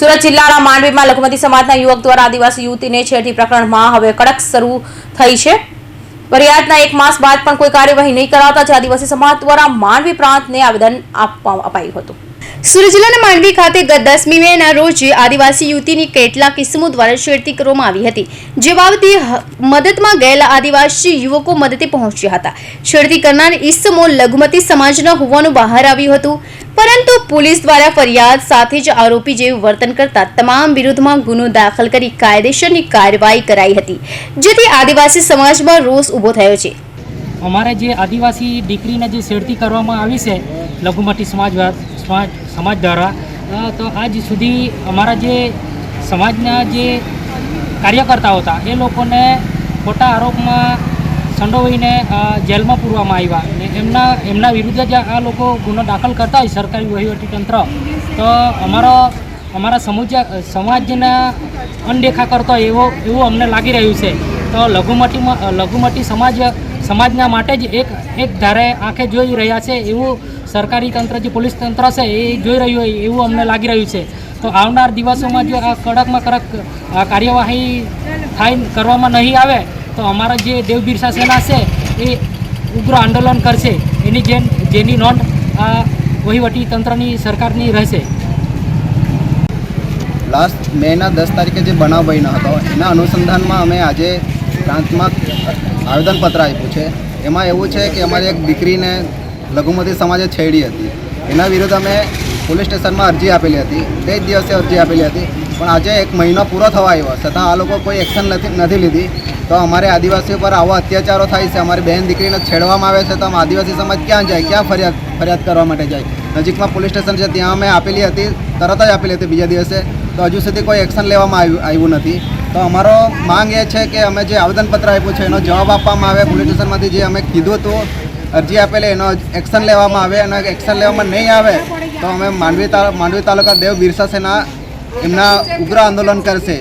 સુરત જિલ્લાના માંડવીમાં લઘુમતી સમાજના યુવક દ્વારા આદિવાસી યુવતીને છેડતી પ્રકરણમાં હવે કડક શરૂ થઈ છે. ફરિયાદના એક માસ બાદ પણ કોઈ કાર્યવાહી નહીં કરાવતા જે આદિવાસી સમાજ દ્વારા માંડવી પ્રાંતને આવેદન આપવા અપાયું હતું. સુરત જિલ્લાના માંડવી ખાતે ગત દસમી મેના રોજ આદિવાસી યુવતીની કેટલાક કિસ્મો દ્વારા છેડતી કરવામાં આવી હતી. જે બાબતે મદદમાં ગયેલા આદિવાસી યુવકો મદદે પહોંચ્યા હતા. છેડતી કરનાર ઇસમો લઘુમતી સમાજના હોવાનું બહાર આવ્યું હતું. પરંતુ પોલીસ દ્વારા ફરિયાદ સાથે જ આરોપી જેવું વર્તન કરતા તમામ વિરુદ્ધમાં ગુનો દાખલ કરી કાયદેસરની કાર્યવાહી કરાઈ હતી. જેથી આદિવાસી સમાજમાં રોષ ઊભો થયો છે. અમારા જે આદિવાસી દીકરીને જે શેરતી કરવામાં આવી છે, લઘુમતી સમાજ સમાજ સમાજ દ્વારા તો આજ સુધી અમારા જે સમાજના જે કાર્યકર્તાઓ હતા, એ લોકોને ખોટા આરોપમાં સંડોવીને જેલમાં પૂરવામાં આવ્યા અને એમના એમના વિરુદ્ધ જ આ લોકો ગુનો દાખલ કરતા હોય સરકારી વહીવટીતંત્ર તો અમારો, અમારા સમુજ, સમાજના અનદેખા કરતો એવો, એવું અમને લાગી રહ્યું છે. તો લઘુમતીમાં લઘુમતી સમાજ, સમાજના માટે જ એક એક ધારે આંખે જોઈ રહ્યા છે એવું સરકારી તંત્ર જે પોલીસ તંત્ર છે એ જોઈ રહ્યું હોય, એવું અમને લાગી રહ્યું છે. તો આવનાર દિવસોમાં જો આ કડકમાં કડક કાર્યવાહી થાય, કરવામાં નહીં આવે, તો અમારા જે દેવ સેના છે, એ ઉગ્ર આંદોલન કરશે. એની જેમ જેની નોંધ આ વહીવટી તંત્રની સરકારની રહેશે. લાસ્ટ મેના દસ તારીખે જે બનાવ બન્યો હતો, એના અનુસંધાનમાં અમે આજે પ્રાંતમાં આવેદનપત્ર આપ્યું છે. એમાં એવું છે કે અમારી એક દીકરીને લઘુમતી સમાજે છેડી હતી. એના વિરુદ્ધ અમે પોલીસ સ્ટેશનમાં અરજી આપેલી હતી. તે જ દિવસે અરજી આપેલી હતી. પણ આજે એક મહિનો પૂરો થવા આવ્યો. છતાં આ લોકો કોઈ એક્શન નથી લીધી. તો અમારે આદિવાસીઓ પર આવા અત્યાચારો થાય છે. અમારી બહેન દીકરીને છેડવામાં આવે છે તો આદિવાસી સમાજ ક્યાં જાય? ક્યાં ફરિયાદ ફરિયાદ કરવા માટે જાય? નજીકમાં પોલીસ સ્ટેશન છે. ત્યાં અમે આપેલી હતી, તરત જ આપેલી હતી બીજા દિવસે. તો હજુ સુધી કોઈ એક્શન લેવામાં આવ્યું આવ્યું નથી. તો અમારો માંગ એ છે કે અમે જે આવેદનપત્ર આપ્યું છે, એનો જવાબ આપવામાં આવે. પોલીસ સ્ટેશનમાંથી જે અમે કીધું હતું અરજી આપેલી, એનો એક્શન લેવામાં આવે અને એક્શન લેવામાં નહીં આવે, તો અમે માંડવી માંડવી તાલુકા દેવ બિરસા સેના એમના ઉગ્ર આંદોલન કરશે.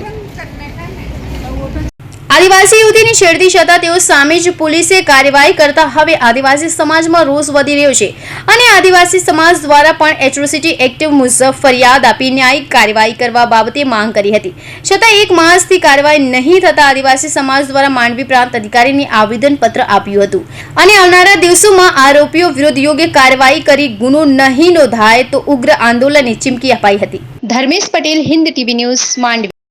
આદિવાસી યુવતીની છેડતી છતાં તેઓ સામે જ પોલીસે કાર્યવાહી કરતા હવે આદિવાસી સમાજમાં રોષ વધી રહ્યો છે. અને આદિવાસી સમાજ દ્વારા પણ એટ્રોસિટી એક્ટ મુજબ ફરિયાદ આપી ન્યાયિક કાર્યવાહી કરવા બાબતે માંગ કરી હતી. છતાં એક માસથી કાર્યવાહી નહીં થતાં આદિવાસી સમાજ દ્વારા માંડવી પ્રાંત અધિકારીને આવેદનપત્ર આપ્યું હતું. અને આવનારા દિવસોમાં આરોપીઓ વિરુદ્ધ યોગ્ય કાર્યવાહી કરી ગુનો નહીં નોંધાય તો ઉગ્ર આંદોલનની ચીમકી અપાઈ હતી. Dharmesh Patel, Hind TV news, Mandvi.